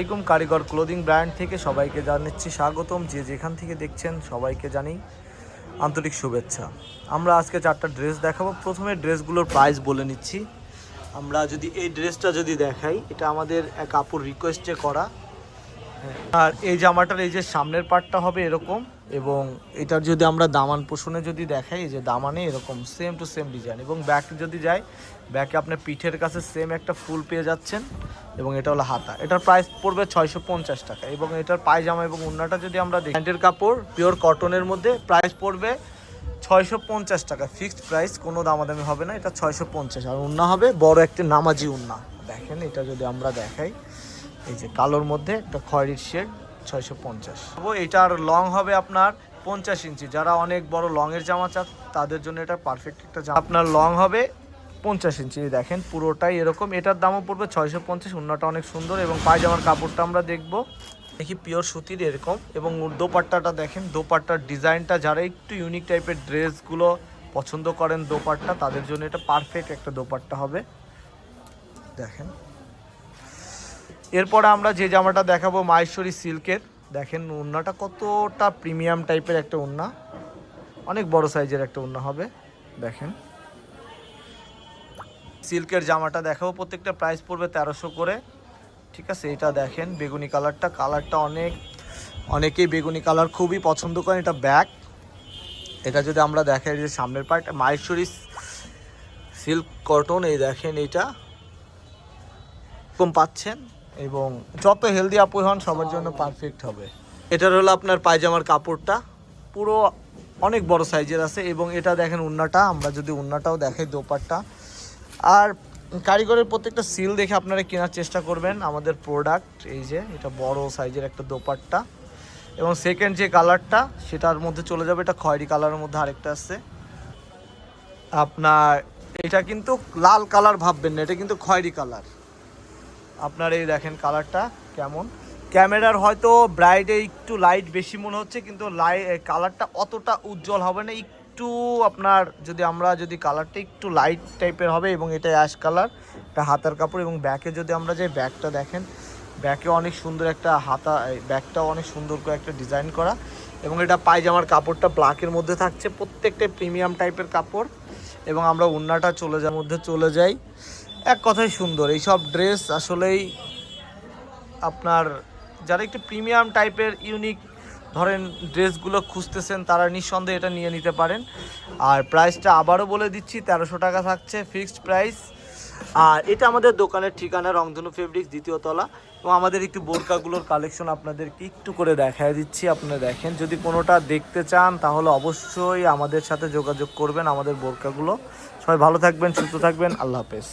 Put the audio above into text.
আসসালামাইকুম কারিগর clothing brand থেকে সবাইকে জানাচ্ছি স্বাগতম। যে যেখান থেকে দেখছেন সবাইকে জানি আন্তরিক শুভেচ্ছা। আমরা আজকে চারটা ড্রেস দেখাবো। প্রথমে ড্রেসগুলোর প্রাইস বলে নিচ্ছি। আমরা যদি এই ড্রেসটা যদি দেখাই, এটা আমাদের এক আপুর রিকোয়েস্টে করা। আর এই জামাটার এই যে সামনের পার্টটা হবে এরকম, এবং এটার যদি আমরা দামান পোষণে যদি দেখাই যে দামানে এরকম সেম টু সেম ডিজাইন এবং ব্যাক যদি যাই ব্যাকে আপনার পিঠের কাছে সেম একটা ফুল পেয়ে যাচ্ছেন, এবং এটা হলো হাতা। এটার প্রাইস পড়বে ছয়শো পঞ্চাশ টাকা, এবং এটার পায়জামা এবং উন্নাটা যদি আমরা দেখি, প্যান্টের কাপড় পিওর কটনের মধ্যে প্রাইস পড়বে ছয়শো পঞ্চাশ টাকা। ফিক্সড প্রাইস কোনো দামাদামি হবে না, এটা ছয়শো পঞ্চাশ। আর উন্না হবে বড় একটি নামাজি উন্না দেখেন, এটা যদি আমরা দেখাই। এই যে কালোর মধ্যে একটা খয়েরির শেড, ছয়শো পঞ্চাশ। এটার লং হবে আপনার পঞ্চাশ ইঞ্চি। যারা অনেক বড় লংয়ের জামা চান, তাদের জন্য এটা পারফেক্ট একটা জামা। আপনার লং হবে পঞ্চাশ ইঞ্চি। দেখেন, পুরোটাই এরকম। এটার দামও পড়বে ছয়শো পঞ্চাশ, উন্নাটা অনেক সুন্দর এবং পায়জামার কাপড়টা আমরা দেখব। দেখি পিওর সুতির এরকম এবং দোপাট্টাটা দেখেন, দোপাট্টার ডিজাইনটা যারা একটু ইউনিক টাইপের ড্রেসগুলো পছন্দ করেন দোপাট্টা, তাদের জন্য এটা পারফেক্ট একটা দোপাট্টা হবে। দেখেন। এরপরে আমরা যে জামাটা দেখাবো মাহেশ্বরী সিল্কের, দেখেন উন্নাটা কতটা প্রিমিয়াম টাইপের একটা উন্না অনেক বড় সাইজের একটা উন্না হবে, দেখেন। সিল্কের জামাটা দেখাবো, প্রত্যেকটা প্রাইস পড়বে তেরোশো করে। ঠিক আছে, এটা দেখেন, বেগুনি কালারটা কালারটা অনেক, অনেকেই বেগুনি কালার খুবই পছন্দ করেন, এটা ব্যাক এটা যদি আমরা দেখাই যে সামনের পার্ট মাহেশ্বরী সিল্ক কটন, এই দেখেন এটা কম পাচ্ছেন। এবং যত হেলদি আপু হন, সবার জন্য পারফেক্ট হবে। এটার হলো আপনার পায়জামার কাপড়টা। পুরো অনেক বড় সাইজের আছে এবং এটা দেখেন উন্নাটা, আমরা যদি উন্নাটাও দেখাই দোপাট্টা। আর কারিগরের প্রত্যেকটা সিল দেখে আপনারা কেনার চেষ্টা করবেন আমাদের প্রোডাক্ট এই যে, এটা বড় সাইজের একটা দোপাট্টা। এবং সেকেন্ড যে কালারটা সেটার মধ্যে চলে যাবে, এটা খয়েরি কালারের মধ্যে আরেকটা আছে। আপনার, এটা কিন্তু লাল কালার ভাববেন না, এটা কিন্তু খয়েরি কালার আপনার এই দেখেন কালারটা কেমন? ক্যামেরার হয়তো ব্রাইটে একটু লাইট বেশি মনে হচ্ছে, কিন্তু লাই কালারটা অতটা উজ্জ্বল হবে না। একটু আপনার যদি আমরা যদি কালারটা একটু লাইট টাইপের হবে এবং এটা অ্যাশ কালার এটা হাতার কাপড় এবং ব্যাকে যদি আমরা যে ব্যাগটা দেখেন ব্যাকে অনেক সুন্দর একটা হাতা ব্যাগটাও অনেক সুন্দর করে একটা ডিজাইন করা এবং এটা পায়জামার কাপড়টা ব্ল্যাকের মধ্যে থাকছে। প্রত্যেকটাই প্রিমিয়াম টাইপের কাপড় এবং আমরা উন্নাটা চলে যাওয়ার মধ্যে চলে যাই। এক কথাই সুন্দর। এইসব ড্রেস আসলেই আপনার যারা একটু প্রিমিয়াম টাইপের ইউনিক ধরেন ড্রেসগুলো খুঁজতেছেন, তারা নিঃসন্দেহে এটা নিয়ে নিতে পারেন। আর প্রাইসটা আবারও বলে দিচ্ছি, তেরোশো টাকা থাকছে ফিক্সড প্রাইস আর এটা আমাদের দোকানের ঠিকানা, রংধনু ফেব্রিক্স দ্বিতীয় তলা। এবং আমাদের একটু বোরকাগুলোর কালেকশন আপনাদেরকে একটু করে দেখায় দিচ্ছি আপনারা দেখেন। যদি কোনোটা দেখতে চান, তাহলে অবশ্যই আমাদের সাথে যোগাযোগ করবেন আমাদের বোরকাগুলো। সবাই ভালো থাকবেন, সুস্থ থাকবেন, আল্লাহ হাফেজ।